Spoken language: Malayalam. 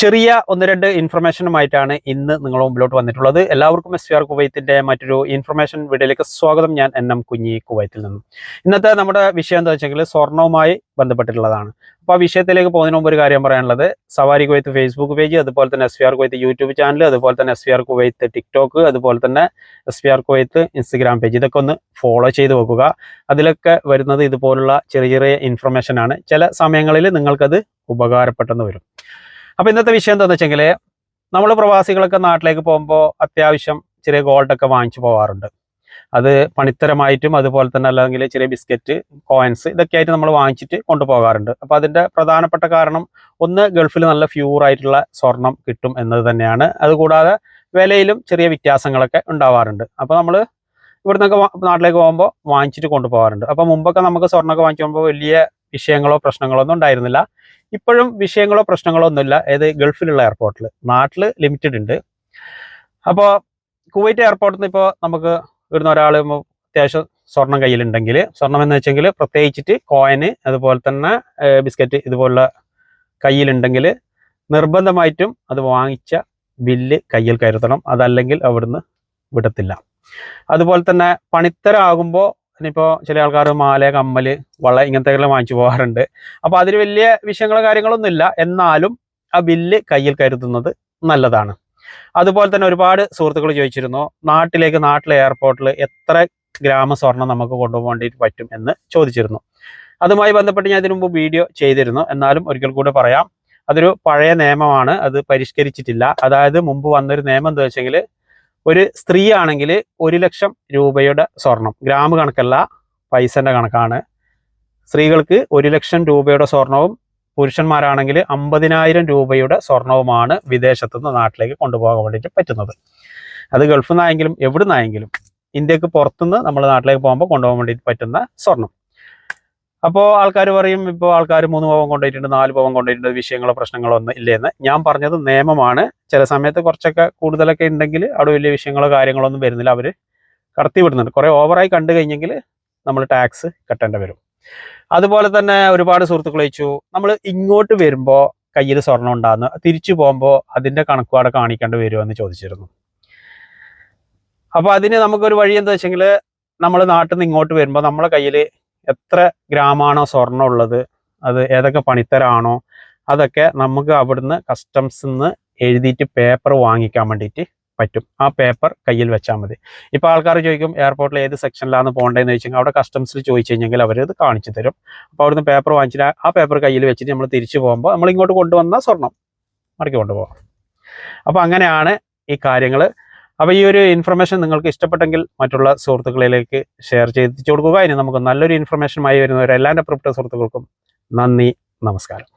ചെറിയ ഒന്ന് രണ്ട് ഇൻഫർമേഷനുമായിട്ടാണ് ഇന്ന് നിങ്ങൾ മുമ്പിലോട്ട് വന്നിട്ടുള്ളത്. എല്ലാവർക്കും എസ് ആർ കുവൈത്തിന്റെ മറ്റൊരു ഇൻഫർമേഷൻ വീഡിയോയിലേക്ക് സ്വാഗതം. ഞാൻ എൻ എം കുഞ്ഞി കുവൈത്തിൽ നിന്നും. ഇന്നത്തെ നമ്മുടെ വിഷയം എന്താ വെച്ചെങ്കിൽ സ്വർണവുമായി ബന്ധപ്പെട്ടിട്ടുള്ളതാണ്. അപ്പോൾ ആ വിഷയത്തിലേക്ക് പോകുന്നതിന് മുമ്പ് ഒരു കാര്യം പറയാനുള്ളത്. സവാരി കുവൈത്ത് ഫേസ്ബുക്ക് പേജ് അതുപോലെ തന്നെ S V R Kuwait YouTube channel അതുപോലെ തന്നെ S V R Kuwait TikTok അതുപോലെ തന്നെ S V R Kuwait Instagram page ഇതൊക്കെ ഒന്ന് ഫോളോ ചെയ്ത് വെക്കുക. അതിലൊക്കെ വരുന്നത് ഇതുപോലുള്ള ചെറിയ ചെറിയ ഇൻഫർമേഷൻ ആണ്. ചില സമയങ്ങളിൽ നിങ്ങൾക്കത് ഉപകാരപ്പെട്ടെന്ന് വരും. അപ്പൊ ഇന്നത്തെ വിഷയം എന്താണെന്ന് വെച്ചെങ്കിൽ നമ്മൾ പ്രവാസികളൊക്കെ നാട്ടിലേക്ക് പോകുമ്പോൾ അത്യാവശ്യം ചെറിയ ഗോൾഡൊക്കെ വാങ്ങിച്ചു പോകാറുണ്ട് അത് പണിത്തരമായിട്ടും അതുപോലെ തന്നെ അല്ലെങ്കിൽ ചെറിയ ബിസ്ക്കറ്റ് കോയിൻസ് ഇതൊക്കെ ആയിട്ട് നമ്മൾ വാങ്ങിച്ചിട്ട് കൊണ്ടുപോകാറുണ്ട്. അപ്പോൾ അതിന്റെ പ്രധാനപ്പെട്ട കാരണം ഒന്ന് ഗൾഫിൽ നല്ല ഫ്യൂർ ആയിട്ടുള്ള സ്വർണം കിട്ടും എന്നത് തന്നെയാണ്. അതുകൂടാതെ വിലയിലും ചെറിയ വ്യത്യാസങ്ങളൊക്കെ ഉണ്ടാവാറുണ്ട്. അപ്പോൾ നമ്മൾ ഇവിടുന്നൊക്കെ നാട്ടിലേക്ക് പോകുമ്പോൾ വാങ്ങിച്ചിട്ട് കൊണ്ടുപോകാറുണ്ട്. അപ്പോൾ മുമ്പൊക്കെ നമുക്ക് സ്വർണമൊക്കെ വാങ്ങിച്ചു പോകുമ്പോൾ വലിയ വിഷയങ്ങളോ പ്രശ്നങ്ങളോ ഒന്നും ഉണ്ടായിരുന്നില്ല. ഇപ്പോഴും വിഷയങ്ങളോ പ്രശ്നങ്ങളോ ഒന്നുമില്ല. ഏത് ഗൾഫിലുള്ള എയർപോർട്ടിൽ നാട്ടിൽ ലിമിറ്റഡ് ഉണ്ട്. അപ്പോൾ കുവൈറ്റ് എയർപോർട്ടിൽ നിന്ന് ഇപ്പോൾ നമുക്ക് വരുന്ന ഒരാൾ അത്യാവശ്യം സ്വർണം കയ്യിലുണ്ടെങ്കിൽ സ്വർണം എന്ന് വെച്ചെങ്കിൽ പ്രത്യേകിച്ചിട്ട് കോയിന് അതുപോലെ തന്നെ ബിസ്ക്കറ്റ് ഇതുപോലുള്ള കയ്യിലുണ്ടെങ്കിൽ നിർബന്ധമായിട്ടും അത് വാങ്ങിച്ച ബില്ല് കയ്യിൽ കരുതണം. അതല്ലെങ്കിൽ അവിടുന്ന് വിടത്തില്ല. അതുപോലെ തന്നെ പണിത്തരാകുമ്പോൾ ഇനിയിപ്പോൾ ചില ആൾക്കാർ മാല കമ്മൽ വള ഇങ്ങനത്തെ എല്ലാം വാങ്ങിച്ചു പോകാറുണ്ട്. അപ്പോൾ അതിൽ വലിയ വിഷയങ്ങളോ കാര്യങ്ങളൊന്നും ഇല്ല. എന്നാലും ആ ബില്ല് കയ്യിൽ കരുതുന്നത് നല്ലതാണ്. അതുപോലെ തന്നെ ഒരുപാട് സുഹൃത്തുക്കൾ ചോദിച്ചിരുന്നു നാട്ടിലേക്ക് നാട്ടിലെ എയർപോർട്ടിൽ എത്ര ഗ്രാമ സ്വർണം നമുക്ക് കൊണ്ടുപോകേണ്ടി പറ്റും എന്ന് ചോദിച്ചിരുന്നു. അതുമായി ബന്ധപ്പെട്ട് ഞാൻ ഇതിനു മുമ്പ് വീഡിയോ ചെയ്തിരുന്നു. എന്നാലും ഒരിക്കൽ കൂടെ പറയാം അതൊരു പഴയ നിയമമാണ്. അത് പരിഷ്കരിച്ചിട്ടില്ല. അതായത് മുമ്പ് വന്നൊരു നിയമം എന്താ വെച്ചെങ്കിൽ ഒരു സ്ത്രീ ആണെങ്കിൽ ഒരു ലക്ഷം രൂപയുടെ സ്വർണം. ഗ്രാമ കണക്കല്ല പൈസന്റെ കണക്കാണ്. സ്ത്രീകൾക്ക് ഒരു ലക്ഷം രൂപയുടെ സ്വർണവും പുരുഷന്മാരാണെങ്കിൽ അമ്പതിനായിരം രൂപയുടെ സ്വർണവുമാണ് വിദേശത്തു നിന്ന് നാട്ടിലേക്ക് കൊണ്ടുപോകാൻ വേണ്ടിയിട്ട് പറ്റുന്നത്. അത് ഗൾഫിൽ നിന്നായെങ്കിലും എവിടെ നിന്നായെങ്കിലും ഇന്ത്യയ്ക്ക് പുറത്തുനിന്ന് നമ്മൾ നാട്ടിലേക്ക് പോകുമ്പോൾ കൊണ്ടുപോകാൻ വേണ്ടിയിട്ട് പറ്റുന്ന സ്വർണം. അപ്പോൾ ആൾക്കാർ പറയും ഇപ്പോൾ ആൾക്കാർ മൂന്ന് പവൻ കൊണ്ടുപോയിട്ടുണ്ട് നാല് പവൻ കൊണ്ടുപോയിട്ടുണ്ട് വിഷയങ്ങളോ പ്രശ്നങ്ങളോ ഒന്നും ഇല്ലെന്ന്. ഞാൻ പറഞ്ഞത് നിയമമാണ്. ചില സമയത്ത് കുറച്ചൊക്കെ കൂടുതലൊക്കെ ഉണ്ടെങ്കിൽ അവിടെ വലിയ വിഷയങ്ങളോ കാര്യങ്ങളോ ഒന്നും വരുന്നില്ല. അവർ കടത്തി വിടുന്നുണ്ട്. കുറേ ഓവറായി കണ്ടു കഴിഞ്ഞെങ്കിൽ നമ്മൾ ടാക്സ് കെട്ടേണ്ടി വരും. അതുപോലെ തന്നെ ഒരുപാട് സുഹൃത്തുക്കൾ ചോദിച്ചു നമ്മൾ ഇങ്ങോട്ട് വരുമ്പോൾ കയ്യിൽ സ്വർണം ഉണ്ടാകുന്നു തിരിച്ചു പോകുമ്പോൾ അതിന്റെ കണക്കുപാട് കാണിക്കേണ്ടി വരുമോ എന്ന് ചോദിച്ചിരുന്നു. അപ്പോൾ അതിന് നമുക്കൊരു വഴി എന്താ വെച്ചെങ്കിൽ നമ്മൾ നാട്ടിൽ നിന്ന് ഇങ്ങോട്ട് വരുമ്പോൾ നമ്മളെ കയ്യിൽ എത്ര ഗ്രാമാണോ സ്വർണം ഉള്ളത് അത് ഏതൊക്കെ പണിത്തരാണോ അതൊക്കെ നമുക്ക് അവിടുന്ന് കസ്റ്റംസിൽ നിന്ന് എഴുതിയിട്ട് പേപ്പർ വാങ്ങിക്കാൻ വേണ്ടിയിട്ട് പറ്റും. ആ പേപ്പർ കയ്യിൽ വെച്ചാൽ മതി. ഇപ്പൊ ആൾക്കാർ ചോദിക്കും എയർപോർട്ടിൽ ഏത് സെക്ഷനിലാണ് പോകേണ്ടതെന്ന് ചോദിച്ചാൽ അവിടെ കസ്റ്റംസിൽ ചോദിച്ചു കഴിഞ്ഞെങ്കിൽ അവർ അത് കാണിച്ചു തരും. അപ്പോൾ അവിടുന്ന് പേപ്പർ വാങ്ങിച്ചിട്ട് ആ- ആ പേപ്പർ കയ്യിൽ വെച്ചിട്ട് നമ്മൾ തിരിച്ചു പോകുമ്പോൾ നമ്മൾ ഇങ്ങോട്ട് കൊണ്ടുവന്ന സ്വർണം മടക്കി കൊണ്ടുപോകാം അപ്പോൾ അങ്ങനെയാണ് ഈ കാര്യങ്ങൾ അപ്പോൾ ഈ ഒരു ഇൻഫർമേഷൻ നിങ്ങൾക്ക് ഇഷ്ടപ്പെട്ടെങ്കിൽ മറ്റുള്ള സുഹൃത്തുക്കളിലേക്ക് ഷെയർ ചെയ്തിച്ചു കൊടുക്കുക. ഇനി നമുക്ക് നല്ലൊരു ഇൻഫർമേഷനുമായി വരുന്നവർ എല്ലാ എന്റെ പ്രിയപ്പെട്ട സുഹൃത്തുക്കൾക്കും നന്ദി നമസ്കാരം.